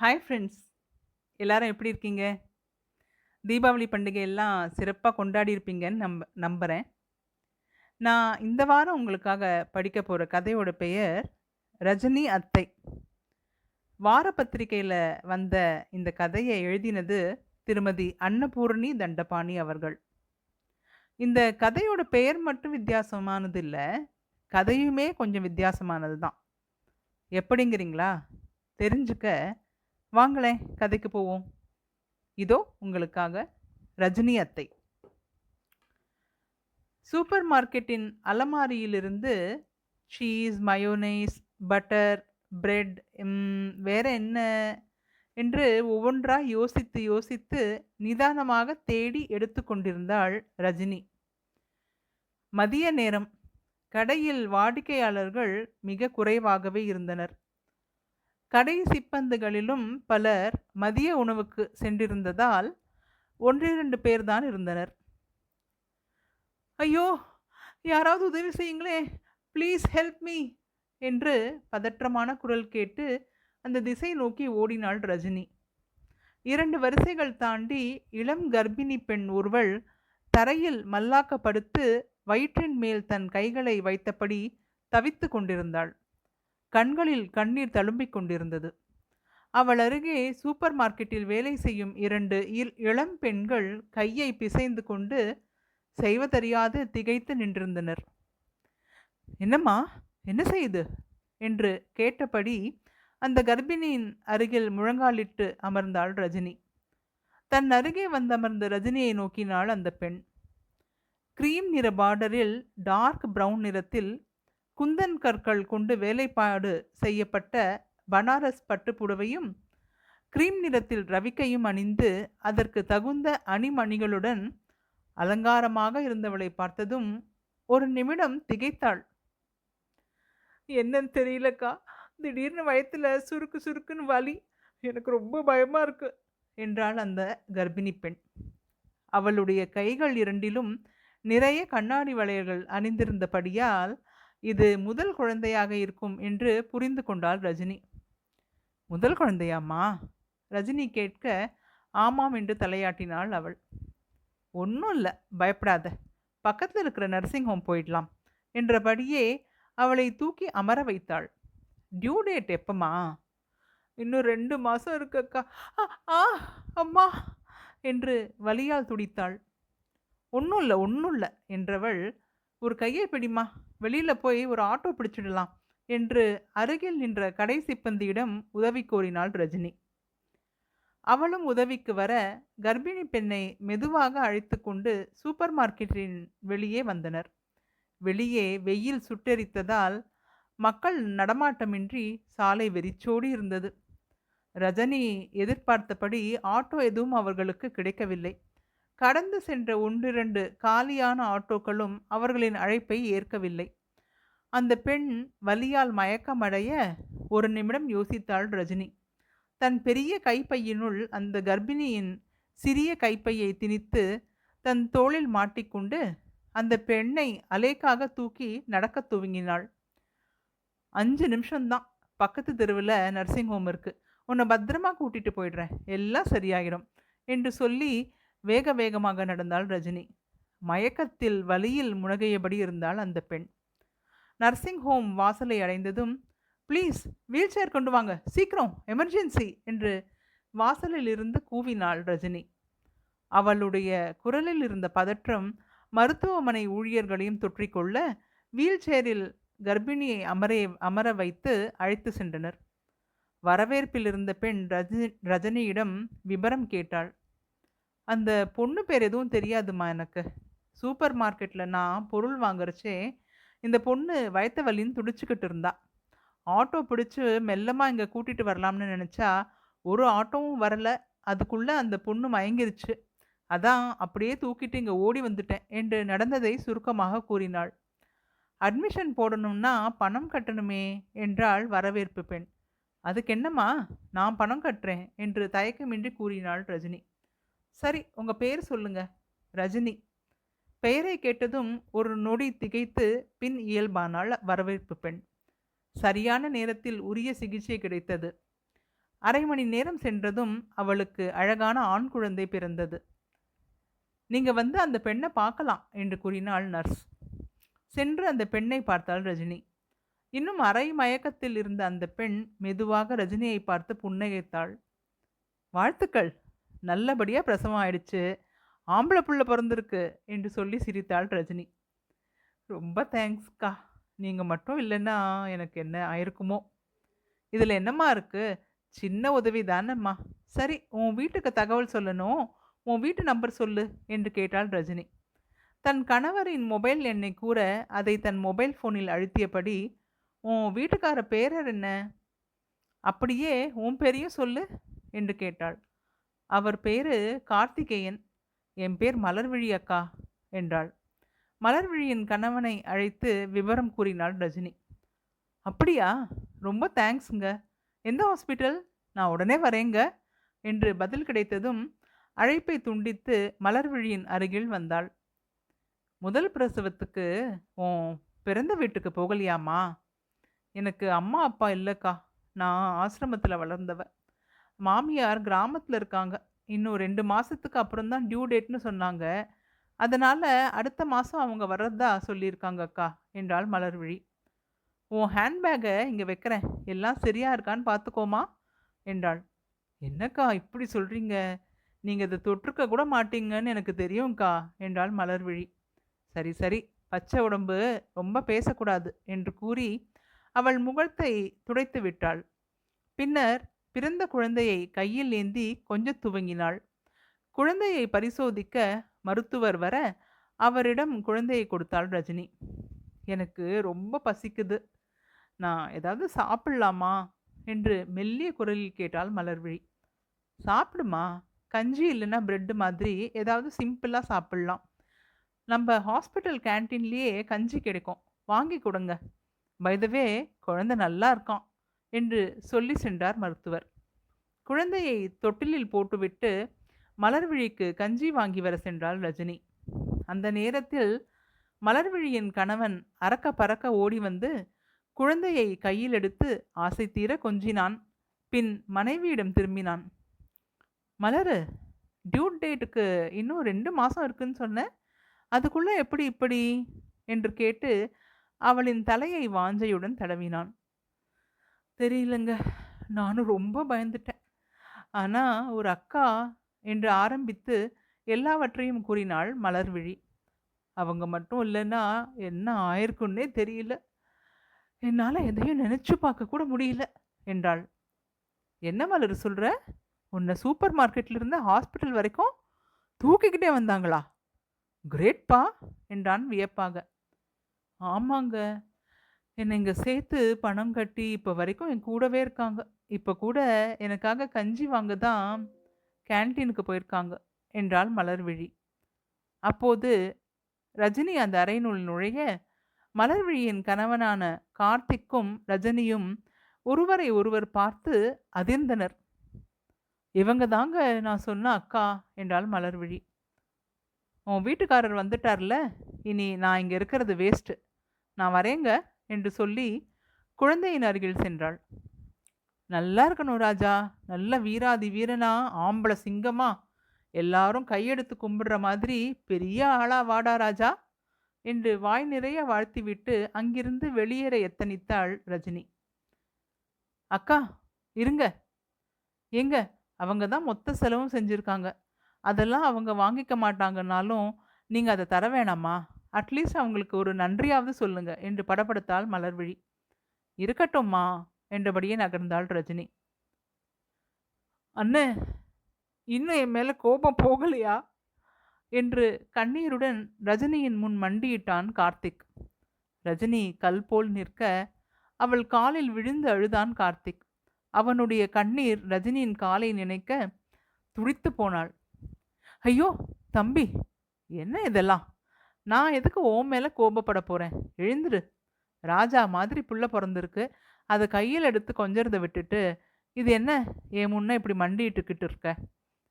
Hi friends எல்லாரும் எப்படி இருக்கீங்க? தீபாவளி பண்டிகை எல்லாம் சிறப்பாக கொண்டாடி இருப்பீங்கன்னு நம்ப நம்புகிறேன் நான் இந்த வாரம் உங்களுக்காக படிக்க போகிற கதையோட பெயர் ரஜினி அத்தை. வார பத்திரிகையில் வந்த இந்த கதையை எழுதினது திருமதி அன்னபூரணி தண்டபாணி அவர்கள். இந்த கதையோட பெயர் மட்டும் வித்தியாசமானது இல்லை கதையுமே கொஞ்சம் வித்தியாசமானது தான் எப்படிங்கிறீங்களா? தெரிஞ்சுக்க வாங்களேன் கதைக்கு போவோம். இதோ உங்களுக்காக ரஜினி அத்தை. சூப்பர் மார்க்கெட்டின் அலமாரியிலிருந்து சீஸ் மயோனைஸ் பட்டர் பிரெட் வேற என்ன என்று ஒவ்வொன்றாய் யோசித்து யோசித்து நிதானமாக தேடி எடுத்துக்கொண்டிருந்தாள் ரஜினி. மதிய நேரம். கடையில் வாடிக்கையாளர்கள் மிக குறைவாகவே இருந்தனர். கடை சிப்பந்துகளிலும் பலர் மதிய உணவுக்கு சென்றிருந்ததால் ஒன்றிரண்டு பேர்தான் இருந்தனர். ஐயோ யாராவது உதவி செய்யுங்களே ப்ளீஸ் ஹெல்ப் மீ என்று பதற்றமான குரல் கேட்டு அந்த திசை நோக்கி ஓடினாள் ரஜினி. இரண்டு வரிசைகள் தாண்டி இளம் கர்ப்பிணி பெண் ஒருவள் தரையில் மல்லாக்கப்படுத்து வயிற்றின் மேல் தன் கைகளை வைத்தபடி தவித்து கொண்டிருந்தாள். கண்களில் கண்ணீர் தழும்பிக் கொண்டிருந்தது. அவள் அருகே சூப்பர் மார்க்கெட்டில் வேலை செய்யும் இரண்டு இளம் பெண்கள் கையை பிசைந்து கொண்டு செய்வதறியாது திகைத்து நின்றிருந்தனர். என்னம்மா என்ன செய்யுது என்று கேட்டபடி அந்த கர்ப்பிணியின் அருகில் முழங்காலிட்டு அமர்ந்தாள் ரஜினி. தன் அருகே வந்தமர்ந்த ரஜினியை நோக்கினாள் அந்த பெண். கிரீம் நிற பார்டரில் டார்க் பிரவுன் நிறத்தில் குந்தன் கற்கள் கொண்டு வேலைப்பாடு செய்யப்பட்ட பனாரஸ் பட்டுப்புடவையும் கிரீம் நிறத்தில் ரவிக்கையும் அணிந்து அதற்கு தகுந்த அணிமணிகளுடன் அலங்காரமாக இருந்தவளை பார்த்ததும் ஒரு நிமிடம் திகைத்தாள். என்னன்னு தெரியலக்கா. திடீர்னு வயத்தில் சுருக்கு சுருக்குன்னு வலி. எனக்கு ரொம்ப பயமாக இருக்கு என்றாள் அந்த கர்ப்பிணி பெண். அவளுடைய கைகள் இரண்டிலும் நிறைய கண்ணாடி வளையல்கள் அணிந்திருந்தபடியால் இது முதல் குழந்தையாக இருக்கும் என்று புரிந்து கொண்டாள் ரஜினி. முதல் குழந்தையாம்மா? ரஜினி கேட்க ஆமாம் என்று தலையாட்டினாள் அவள். ஒன்றும் இல்லை பயப்படாத. பக்கத்தில் இருக்கிற நர்சிங் ஹோம் போயிடலாம் என்றபடியே அவளை தூக்கி அமர வைத்தாள். டியூ டேட் எப்பமா இன்னும் ரெண்டு மாதம் இருக்கக்கா. ஆ, ஆ அம்மா என்று வலியால் துடித்தாள். ஒன்றும் இல்லை ஒன்றும் இல்லை என்றவள் ஒரு கையை பிடிமா வெளியில் போய் ஒரு ஆட்டோ பிடிச்சிடலாம் என்று அருகில் நின்ற கடை சிப்பந்தியிடம் உதவி கோரினாள் ரஜினி. அவளும் உதவிக்கு வர கர்ப்பிணி பெண்ணை மெதுவாக அழைத்து கொண்டு சூப்பர் மார்க்கெட்டின் வெளியே வந்தனர். வெளியே வெயில் சுட்டெரித்ததால் மக்கள் நடமாட்டமின்றி சாலை வெறிச்சோடி இருந்தது. ரஜினி எதிர்பார்த்தபடி ஆட்டோ எதுவும் அவர்களுக்கு கிடைக்கவில்லை. கடந்து சென்ற ஒன்றிரண்டு காலியான ஆட்டோக்களும் அவர்களின் அழைப்பை ஏற்கவில்லை. அந்த பெண் வலியால் மயக்கமடைய ஒரு நிமிடம் யோசித்தாள் ரஜினி. தன் பெரிய கைப்பையினுள் அந்த கர்ப்பிணியின் சிறிய கைப்பையை திணித்து தன் தோளில் மாட்டிக்கொண்டு அந்த பெண்ணை அலேக்காக தூக்கி நடக்கத் துவங்கினாள். அஞ்சு நிமிஷம்தான். பக்கத்து தெருவில் நர்சிங் ஹோம் இருக்கு. உன்னை பத்திரமா கூட்டிட்டு போயிடுறேன். எல்லாம் சரியாகிடும் என்று சொல்லி வேக வேகமாக நடந்தாள் ரஜினி. மயக்கத்தில் வலியில் முனகையபடி இருந்தாள் அந்த பெண். நர்சிங் ஹோம் வாசலை அடைந்ததும் ப்ளீஸ் வீல் சேர் கொண்டு வாங்க சீக்கிரம் எமர்ஜென்சி என்று வாசலில் இருந்து கூவினாள் ரஜினி. அவளுடைய குரலில் இருந்த பதற்றம் மருத்துவமனை ஊழியர்களையும் தொற்றிக்கொள்ள வீல் சேரில் கர்ப்பிணியை அமர அமர வைத்து அழைத்து சென்றனர். வரவேற்பில் இருந்த பெண் ரஜினி ரஜினியிடம் விபரம் கேட்டாள். அந்த பொண்ணு பேர் எதுவும் தெரியாதுமா எனக்கு. சூப்பர் மார்க்கெட்டில் நான் பொருள் வாங்குறச்சே இந்த பொண்ணு வயத்த வலின்னு துடிச்சுக்கிட்டு இருந்தா. ஆட்டோ பிடிச்சி மெல்லமாக இங்கே கூட்டிகிட்டு வரலாம்னு நினச்சா ஒரு ஆட்டோவும் வரல. அதுக்குள்ளே அந்த பொண்ணு மயங்கிருச்சு. அதான் அப்படியே தூக்கிட்டு இங்கே ஓடி வந்துட்டேன் என்று நடந்ததை சுருக்கமாக கூறினாள். அட்மிஷன் போடணும்னா பணம் கட்டணுமே என்றாள் வரவேற்பு பெண். அதுக்கு என்னம்மா? நான் பணம் கட்டுறேன் என்று தயக்கமின்றி கூறினாள் ரஜினி. சரி உங்க பேர் சொல்லுங்க. ரஜினி. பெயரை கேட்டதும் ஒரு நொடி திகைத்து பின் இயல்பானாள் வரவேற்பு பெண். சரியான நேரத்தில் உரிய சிகிச்சை கிடைத்தது. அரை மணி நேரம் சென்றதும் அவளுக்கு அழகான ஆண் குழந்தை பிறந்தது. நீங்க வந்து அந்த பெண்ணை பார்க்கலாம் என்று கூறினாள் நர்ஸ். சென்று அந்த பெண்ணை பார்த்தாள் ரஜினி. இன்னும் அரை மயக்கத்தில் இருந்த அந்த பெண் மெதுவாக ரஜினியை பார்த்து புன்னகைத்தாள். வாழ்த்துக்கள் நல்லபடியாக பிரசவம் ஆயிடுச்சு ஆம்பளை புள்ள பிறந்திருக்கு என்று சொல்லி சிரித்தாள் ரஜினி. ரொம்ப தேங்க்ஸ்க்கா நீங்கள் மட்டும் இல்லைன்னா எனக்கு என்ன ஆயிருக்குமோ? இதில் என்னம்மா இருக்குது சின்ன உதவி தானேம்மா. சரி உன் வீட்டுக்கு தகவல் சொல்லணும். உன் வீட்டு நம்பர் சொல்லு என்று கேட்டாள் ரஜினி. தன் கணவரின் மொபைல் எண்ணை கூற அதை தன் மொபைல் ஃபோனில் அழுத்தியபடி உன் வீட்டுக்கார பேரர் என்ன? அப்படியே உன் பேரையும் சொல்லு என்று கேட்டாள். அவர் பேரு கார்த்திகேயன். என் பேர் மலர்விழி அக்கா என்றாள். மலர்விழியின் கணவனை அழைத்து விவரம் கூறினாள் ரஜினி. அப்படியா? ரொம்ப தேங்க்ஸுங்க. எந்த ஹாஸ்பிட்டல்? நான் உடனே வரேங்க என்று பதில் கிடைத்ததும் அழைப்பை துண்டித்து மலர்விழியின் அருகில் வந்தாள். முதல் பிரசவத்துக்கு உன் பிறந்த வீட்டுக்கு போகலையாமா எனக்கு அம்மா அப்பா இல்லைக்கா. நான் ஆசிரமத்தில் வளர்ந்தவ மாமியார் கிராமத்தில் இருக்காங்க. இன்னும் ரெண்டு மாதத்துக்கு அப்புறம் தான் டியூ டேட்னு சொன்னாங்க. அதனால் அடுத்த மாதம் அவங்க வர்றதா சொல்லியிருக்காங்க அக்கா என்றாள் மலர்விழி. உன் ஹேண்ட்பேக்கை இங்கே வைக்கிறேன். எல்லாம் சரியாக இருக்கான்னு பார்த்துக்கோமா என்றாள். என்னக்கா இப்படி சொல்கிறீங்க நீங்கள் இதை தொற்றுக்க கூட மாட்டீங்கன்னு எனக்கு தெரியும்க்கா என்றாள் மலர்விழி. சரி சரி. பச்சை உடம்பு ரொம்ப பேசக்கூடாது என்று கூறி அவள் முகத்தை துடைத்து விட்டாள். பின்னர் பிறந்த குழந்தையை கையில் ஏந்தி கொஞ்சம் துவங்கினாள். குழந்தையை பரிசோதிக்க மருத்துவர் வர அவரிடம் குழந்தையை கொடுத்தாள் ரஜினி. எனக்கு ரொம்ப பசிக்குது. நான் ஏதாவது சாப்பிடலாமா? என்று மெல்லிய குரலில் கேட்டாள் மலர்விழி. சாப்பிடுமா? கஞ்சி இல்லைன்னா பிரெட்டு மாதிரி ஏதாவது சிம்பிளாக சாப்பிட்லாம். நம்ம ஹாஸ்பிட்டல் கேன்டீன்லேயே கஞ்சி கிடைக்கும். வாங்கி கொடுங்க. பைதவே குழந்தை நல்லா இருக்கான். என்று சொல்லி சென்றார் மருத்துவர். குழந்தையை தொட்டிலில் போட்டுவிட்டு மலர்விழிக்கு கஞ்சி வாங்கி வர சென்றாள் ரஜினி. அந்த நேரத்தில் மலர்விழியின் கணவன் அறக்க பறக்க ஓடி வந்து குழந்தையை கையில் எடுத்து ஆசை தீர கொஞ்சினான். பின் மனைவியிடம் திரும்பினான். மலரு டியூட் டேட்டுக்கு இன்னும் ரெண்டு மாதம் இருக்குன்னு சொன்னேன் அதுக்குள்ளே எப்படி இப்படி? என்று கேட்டு அவளின் தலையை வாஞ்சையுடன் தடவினான். தெரியலங்க. நானும் ரொம்ப பயந்துட்டேன். ஆனால் ஒரு அக்கா என்று ஆரம்பித்து எல்லாவற்றையும் கூறினாள் மலர்விழி. அவங்க மட்டும் இல்லைன்னா என்ன ஆயிருக்குன்னே தெரியல. என்னால் எதையும் நினச்சி பார்க்க கூட முடியல என்றாள். என்ன மலர் சொல்கிற உன்னை சூப்பர் மார்க்கெட்லேருந்து ஹாஸ்பிட்டல் வரைக்கும் தூக்கிக்கிட்டே வந்தாங்களா? கிரேட்பா? என்றான் வியப்பாக. ஆமாங்க. என்னை இங்கே சேர்த்து பணம் கட்டி இப்போ வரைக்கும் என் கூடவே இருக்காங்க. இப்போ கூட எனக்காக கஞ்சி வாங்க தான் கேன்டீனுக்கு போயிருக்காங்க. என்றாள் மலர்விழி அப்போது ரஜினி அந்த அறையினுள் நுழைய மலர்விழியின் கணவனான கார்த்திக்கும் ரஜினியும் ஒருவரை ஒருவர் பார்த்து அதிர்ந்தனர். இவங்க தாங்க நான் சொன்ன அக்கா என்றாள் மலர்விழி உன் வீட்டுக்காரர் வந்துட்டார்ல. இனி நான் இங்கே இருக்கிறது வேஸ்ட்டு நான் வரேங்க. என்று சொல்லி குழந்தையின் அருகில் சென்றாள். நல்லா இருக்கணும் ராஜா. நல்ல வீராதி வீரனா ஆம்பளை சிங்கமா? எல்லாரும் கையெடுத்து கும்பிடுற மாதிரி பெரிய ஆளா வாடா ராஜா என்று வாய் நிறைய வாழ்த்திவிட்டு அங்கிருந்து வெளியேற எத்தனித்தாள் ரஜினி. அக்கா இருங்க. எங்க அவங்க தான் மொத்த செலவும் செஞ்சுருக்காங்க. அதெல்லாம் அவங்க வாங்கிக்க மாட்டாங்கன்னாலும் நீங்கள் அதை தர வேணாமா? அட்லீஸ்ட் அவங்களுக்கு ஒரு நன்றியாவது சொல்லுங்க என்று படப்படுத்தாள் மலர்விழி. இருக்கட்டும்மா என்றபடியே நகர்ந்தாள் ரஜினி. அண்ணே இன்னும் என் மேலே கோபம் போகலையா? என்று கண்ணீருடன் ரஜினியின் முன் மண்டியிட்டான் கார்த்திக். ரஜினி கல் போல் நிற்க அவள் காலில் விழுந்து அழுதான் கார்த்திக். அவனுடைய கண்ணீர் ரஜினியின் காலை நினைக்க துடித்து போனாள். ஐயோ தம்பி என்ன இதெல்லாம்? நான் எதுக்கு ஓ மேலே கோபப்பட போகிறேன் எழுந்துரு. ராஜா மாதிரி புள்ள பிறந்திருக்கு. அதை கையில் எடுத்து கொஞ்சறதை விட்டுட்டு இது என்ன? என் முன்ன இப்படி மண்டிட்டுக்கிட்டு இருக்க?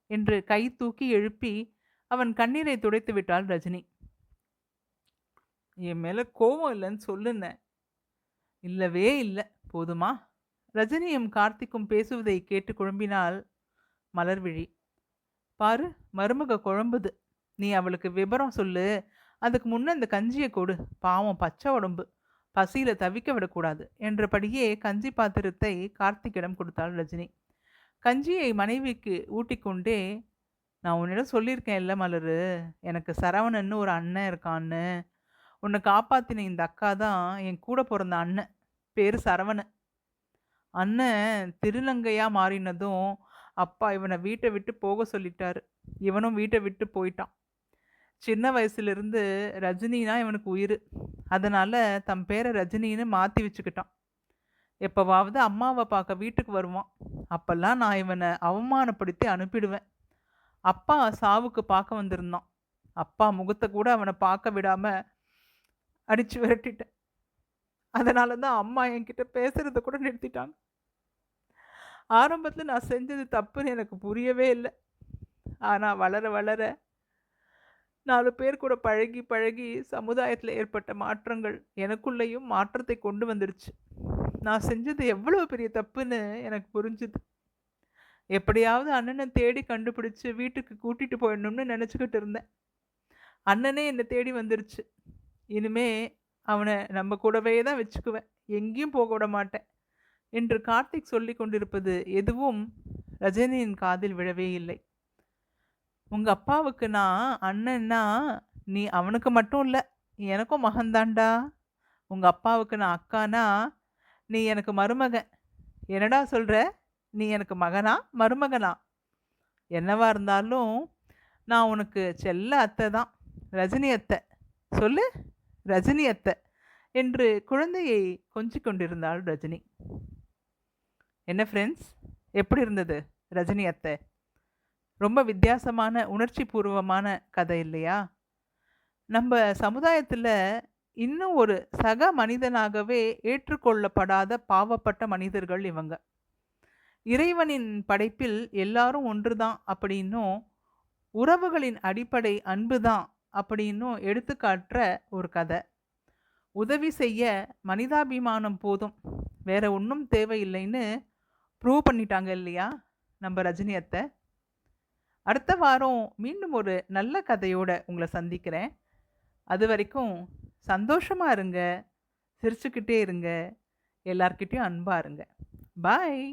என்று கை தூக்கி எழுப்பி அவன் கண்ணீரை துடைத்து விட்டாள் ரஜினி. என் மேலே கோபம் இல்லைன்னு சொல்லுன. இல்லவே இல்லை. போதுமா? ரஜினியும் கார்த்திக்கும் பேசுவதை கேட்டு குழம்பினால் மலர்விழி. பாரு மருமக குழம்புது. நீ அவளுக்கு விபரம் சொல்லு. அதுக்கு முன்ன இந்த கஞ்சியை கொடு. பாவம் பச்சை உடம்பு. பசியில் தவிக்க விடக்கூடாது என்றபடியே கஞ்சி பாத்திரத்தை கார்த்திக்கிடம் கொடுத்தாள் ரஜினி. கஞ்சியை மனைவிக்கு ஊட்டிக்கொண்டே நான் உன்னிடம் சொல்லியிருக்கேன் இல்லை மலரு எனக்கு சரவணன்னு ஒரு அண்ணன் இருக்கான்னு. உன்னை காப்பாத்தின இந்த அக்கா தான் என் கூட பிறந்த அண்ணன். பேர் சரவணன். அண்ணன் திருலங்கையாக மாறினதும் அப்பா இவனை வீட்டை விட்டு போக சொல்லிட்டாரு. இவனும் வீட்டை விட்டு போயிட்டான். சின்ன வயசுலேருந்து ரஜினினா இவனுக்கு உயிர். அதனால் தம் பேரை ரஜினின்னு மாற்றி வச்சுக்கிட்டான். எப்போவாவது அம்மாவை பார்க்க வீட்டுக்கு வருவான். அப்போல்லாம் நான் இவனை அவமானப்படுத்தி அனுப்பிடுவேன். அப்பா சாவுக்கு பார்க்க வந்திருந்தான். அப்பா முகத்தை கூட அவனை பார்க்க விடாமல் அடித்து விரட்டிட்டேன். அதனால தான் அம்மா என்கிட்ட பேசுகிறத கூட நிறுத்திட்டாங்க. ஆரம்பத்தில் நான் செஞ்சது தப்புன்னு எனக்கு புரியவே இல்லை. ஆனால் வளர வளர நாலு பேர் கூட பழகி பழகி சமுதாயத்தில் ஏற்பட்ட மாற்றங்கள் எனக்குள்ளேயும் மாற்றத்தை கொண்டு வந்துடுச்சு. நான் செஞ்சது எவ்வளோ பெரிய தப்புன்னு எனக்கு புரிஞ்சுது. எப்படியாவது அண்ணனை தேடி கண்டுபிடிச்சு வீட்டுக்கு கூட்டிகிட்டு போயிடணும்னு நினச்சிக்கிட்டு இருந்தேன். அண்ணனே என்னை தேடி வந்துருச்சு. இனிமே அவனை நம்ம கூடவே தான் வச்சுக்குவேன். எங்கேயும் போக விட மாட்டேன் என்று கார்த்திக் சொல்லி கொண்டிருப்பது எதுவும் ரஜினியின் காதில் விழவே இல்லை. உங்கள் அப்பாவுக்கு நான் அண்ணன்னா நீ அவனுக்கு மட்டும் இல்லை எனக்கும் மகன்தாண்டா உங்கள் அப்பாவுக்கு நான் அக்கானா நீ எனக்கு மருமகன். என்னடா சொல்கிற நீ எனக்கு மகனா? மருமகனா? என்னவா இருந்தாலும் நான் உனக்கு செல்ல அத்தை தான். ரஜினி அத்தை. சொல்லு ரஜினி அத்தை. என்று குழந்தையை கொஞ்சி கொண்டிருந்தாள் ரஜினி. என்ன ஃப்ரெண்ட்ஸ் எப்படி இருந்தது ரஜினி அத்தை? ரொம்ப வித்தியாசமான உணர்ச்சி பூர்வமான கதை இல்லையா? நம்ம சமுதாயத்தில் இன்னும் ஒரு சக மனிதனாகவே ஏற்றுக்கொள்ளப்படாத பாவப்பட்ட மனிதர்கள் இவங்க. இறைவனின் படைப்பில் எல்லாரும் ஒன்று தான் அப்படின்னும் உறவுகளின் அடிப்படை அன்பு தான் அப்படின்னும் எடுத்துக்காட்டுற ஒரு கதை. உதவி செய்ய மனிதாபிமானம் போதும். வேற ஒன்றும் தேவையில்லைன்னு ப்ரூவ் பண்ணிட்டாங்க இல்லையா? நம்ம ரஜினி அத்தை அடுத்த வாரம் மீண்டும் ஒரு நல்ல கதையோட உங்களை சந்திக்கிறேன். அது வரைக்கும் சந்தோஷமாக இருங்க சிரிச்சுக்கிட்டே இருங்க எல்லார்கிட்டேயும் அன்பாக இருங்க. பாய்.